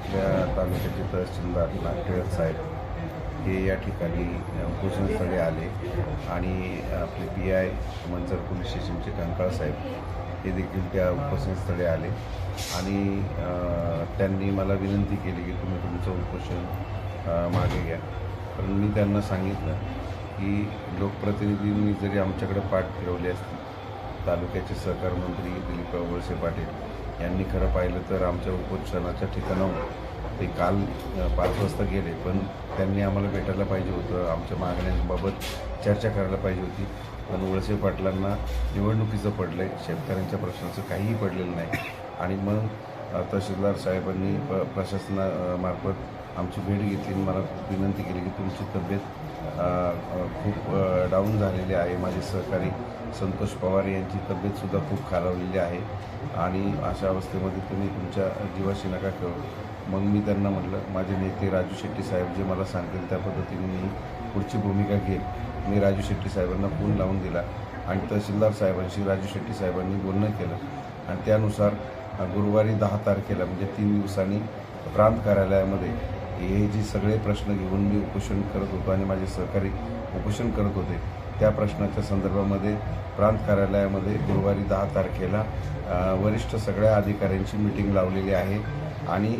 आपल्या तालुक्याचे तहसीलदार नागटिळक साहेब हे या ठिकाणी उपोषणस्थळी आले आणि आपले पी आय मंचर पोलीस स्टेशनचे कंकाळ साहेब हे देखील त्या उपोषणस्थळी आले आणि त्यांनी मला विनंती केली की तुम्ही तुमचं उपोषण मागे घ्या. पण मी त्यांना सांगितलं की लोकप्रतिनिधींनी जरी आमच्याकडे पाठ फिरवली असती तालुक्याचे सहकार मंत्री दिलीप वळसे पाटील यांनी खरं पाहिलं तर आमच्या उपोषणाच्या ठिकाणाहून ते काल पाच वाजता गेले पण त्यांनी आम्हाला भेटायला पाहिजे होतं. आमच्या मागण्यांबाबत चर्चा करायला पाहिजे होती. पण वळसे पाटलांना निवडणुकीचं पडलं आहे शेतकऱ्यांच्या प्रश्नाचं काहीही पडलेलं नाही. आणि मग तहसीलदार साहेबांनी प प्रशासनामार्फत आमची भेट घेतली आणि मला विनंती केली की तुमची तब्येत खूप डाऊन झालेली आहे. माझे सहकारी संतोष पवार यांची तब्येतसुद्धा खूप खालावलेली आहे. आणि अशा अवस्थेमध्ये तुम्ही तुमच्या जीवाशी नका करू मग मी त्यांना म्हटलं माझे नेते राजू शेट्टी साहेब जे मला सांगतील त्या पद्धतीने मी पुढची भूमिका घेईन. मी राजू शेट्टी साहेबांना फोन लावून दिला आणि तहसीलदार साहेबांशी राजू शेट्टी साहेबांनी बोलणं केलं. आणि त्यानुसार गुरुवारी दहा तारखेला म्हणजे तीन दिवसांनी प्रांत कार्यालयामध्ये हे जे सगळे प्रश्न घेऊन मी उपोषण करत होतो आणि माझे सहकारी उपोषण करत होते त्या प्रश्नाच्या संदर्भामध्ये प्रांत कार्यालयामध्ये गुरुवारी दहा तारखेला वरिष्ठ सगळ्या अधिकाऱ्यांची मिटिंग लावलेली आहे. आणि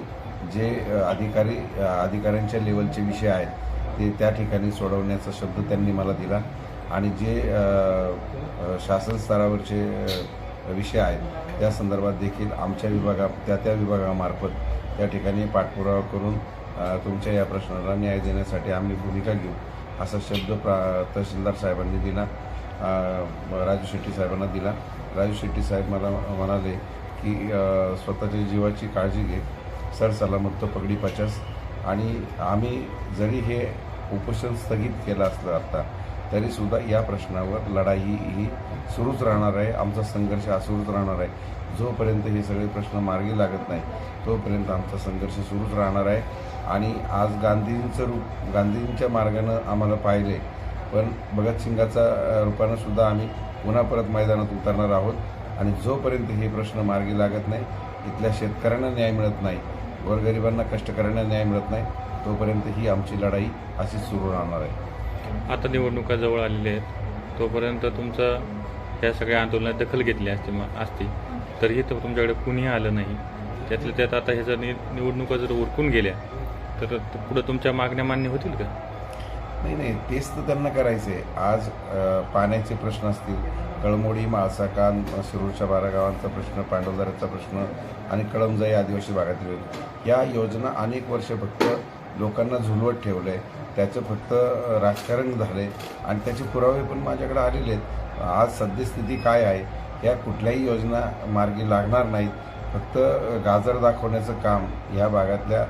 जे अधिकारी अधिकाऱ्यांच्या लेवलचे विषय आहेत ते त्या ठिकाणी सोडवण्याचा शब्द त्यांनी मला दिला. आणि जे शासन स्तरावरचे विषय आहेत त्या संदर्भात देखील आमच्या विभागा त्या त्या विभागामार्फत त्या ठिकाणी पाठपुरावा करून तुमच्या या प्रश्नाला न्याय देण्यासाठी आम्ही भूमिका घेऊ. असा शब्द प्रा तहसीलदार साहेबांनी दिला राजू शेट्टी साहेबांना दिला. राजू शेट्टी साहेब मला म्हणाले की स्वतःच्या जीवाची काळजी घे सर सलामत तो पगडी पचास. आणि आम्ही जरी हे उपोषण स्थगित केलं असलं आता तरीसुद्धा या प्रश्नावर लढाई ही सुरूच राहणार आहे. आमचा संघर्ष हा सुरूच राहणार आहे. जोपर्यंत हे सगळे प्रश्न मार्गी लागत नाही तोपर्यंत आमचा संघर्ष सुरूच राहणार आहे. आणि आज गांधींचं रूप गांधींच्या मार्गानं आम्हाला पाहिले पण भगतसिंगाचा रूपानंसुद्धा रूपानं सुद्धा आम्ही पुन्हा परत मैदानात उतरणार आहोत. आणि जोपर्यंत हे प्रश्न मार्गी लागत नाही इथल्या शेतकऱ्यांना न्याय मिळत नाही गोरगरिबांना कष्टकऱ्यांना न्याय मिळत नाही तोपर्यंत ही आमची लढाई अशीच सुरू राहणार आहे. आता निवडणुका जवळ आलेल्या आहेत. तोपर्यंत तुमचं या सगळ्या आंदोलनात दखल घेतली असती मग असती. तरीही तर तुमच्याकडे कुणीही आलं नाही. त्यातल्या त्यात आता हे जर नि निवडणुका जर उरकून गेल्या तर पुढं तुमच्या मागण्या मान्य होतील का? नाही नाही तेच तर त्यांना करायचं आहे आज पाण्याचे प्रश्न असतील. कळमोडी माळसाकान शिरूरच्या बारा गावांचा प्रश्न पांडवदऱ्याचा प्रश्न आणि कळमजाई आदिवासी भागातील या योजना अनेक वर्ष फक्त लोकांना झुलवत ठेवलं आहे त्याचं फक्त राजकारण झालं आहे आणि त्याचे पुरावे पण माझ्याकडे आलेले आहेत. आज सद्यस्थिती काय आहे? या कुठल्याही योजना मार्गी लागणार नाहीत. फक्त गाजर दाखवण्याचं काम ह्या भागातल्या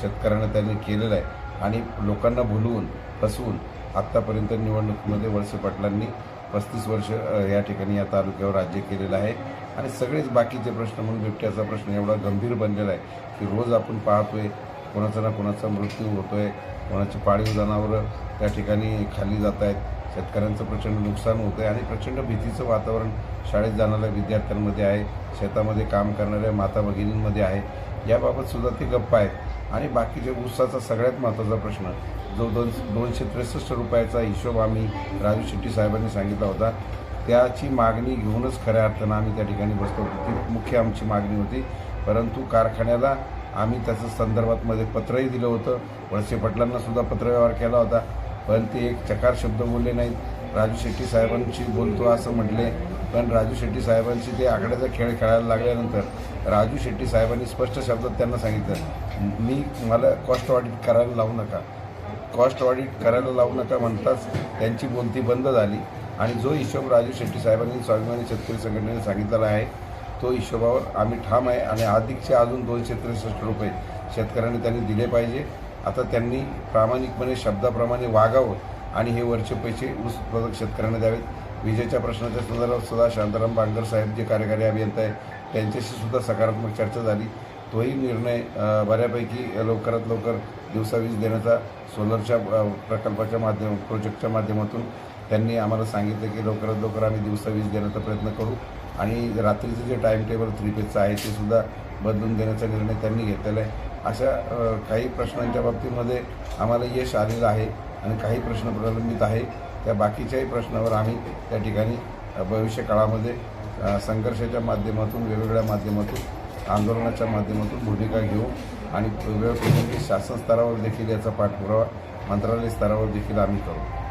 शेतकऱ्यांना त्यांनी केलेलं आहे. आणि लोकांना भुलवून फसवून आत्तापर्यंत निवडणुकीमध्ये वळसे पाटलांनी पस्तीस वर्ष या ठिकाणी या तालुक्यावर राज्य केलेलं आहे. आणि सगळेच बाकीचे प्रश्न म्हणून बिबट्याचा प्रश्न एवढा गंभीर बनलेला आहे की रोज आपण पाहतोय कोणाचा ना कोणाचा मृत्यू होतो आहे कोणाची पाळीव जनावरं त्या ठिकाणी खाली जात आहेत शेतकऱ्यांचं प्रचंड नुकसान होतं आहे आणि प्रचंड भीतीचं वातावरण शाळेत जाणाऱ्या विद्यार्थ्यांमध्ये आहे शेतामध्ये काम करणाऱ्या माता भगिनींमध्ये आहे. याबाबत सुद्धा ते गप्पा आहेत. आणि बाकीचे ऊसाचा सगळ्यात महत्त्वाचा प्रश्न जो दोन दोनशे त्रेसष्ट रुपयाचा हिशोब आम्ही राजू शेट्टी साहेबांनी सांगितला होता त्याची मागणी घेऊनच खऱ्या अर्थानं आम्ही त्या ठिकाणी बसतो. ती मुख्य आमची मागणी होती. परंतु कारखान्याला आम्ही त्याचं संदर्भातमध्ये पत्रही दिलं होतं. वळसे पाटलांनासुद्धा पत्रव्यवहार केला होता. पण ते एक चकार शब्द बोलले नाहीत. राजू शेट्टी साहेबांशी बोलतो असं म्हटले. पण राजू शेट्टी साहेबांशी ते आकड्याचा खेळ खेळायला लागल्यानंतर राजू शेट्टी साहेबांनी स्पष्ट शब्दात त्यांना सांगितलं. मी मला कॉस्ट ऑडिट करायला लावू नका. कॉस्ट ऑडिट करायला लावू नका म्हणताच त्यांची बोलती बंद झाली. आणि जो हिशोब राजू शेट्टी साहेबांनी स्वाभिमानी शेतकरी संघटनेने सांगितलेला आहे तो हिशोबावर आम्ही ठाम आहे आणि अधिकचे अजून दोनशे त्रेसष्ट रुपये शेतकऱ्यांनी त्यांनी दिले पाहिजे. आता त्यांनी प्रामाणिकपणे शब्दाप्रमाणे वागावं आणि हे वरचे पैसे ऊस उत्पादक शेतकऱ्यांना द्यावेत. विजेच्या प्रश्नाच्या संदर्भात सुद्धा शांताराम बांगर साहेब जे कार्यकारी अभियंता आहे त्यांच्याशी सुद्धा सकारात्मक चर्चा झाली. तोही निर्णय बऱ्यापैकी लवकरात लवकर दिवसा वीज देण्याचा सोलरच्या प्रकल्पाच्या माध्यम प्रोजेक्टच्या माध्यमातून त्यांनी आम्हाला सांगितलं की लवकरात लवकर आम्ही दिवसा वीज देण्याचा प्रयत्न करू. आणि रात्रीचं जे टाईम टेबल थ्री पेजचं आहे ते सुद्धा बदलून देण्याचा निर्णय त्यांनी घेतलेला आहे. अशा काही प्रश्नांच्या बाबतीमध्ये आम्हाला यश आलेलं आहे आणि काही प्रश्न प्रलंबित आहे. त्या बाकीच्याही प्रश्नावर आम्ही त्या ठिकाणी भविष्य काळामध्ये संघर्षाच्या माध्यमातून वेगवेगळ्या माध्यमातून आंदोलनाच्या माध्यमातून भूमिका घेऊ आणि वेगवेगळ्या शासन स्तरावर देखील याचा पाठपुरावा मंत्रालय स्तरावर देखील आम्ही करू.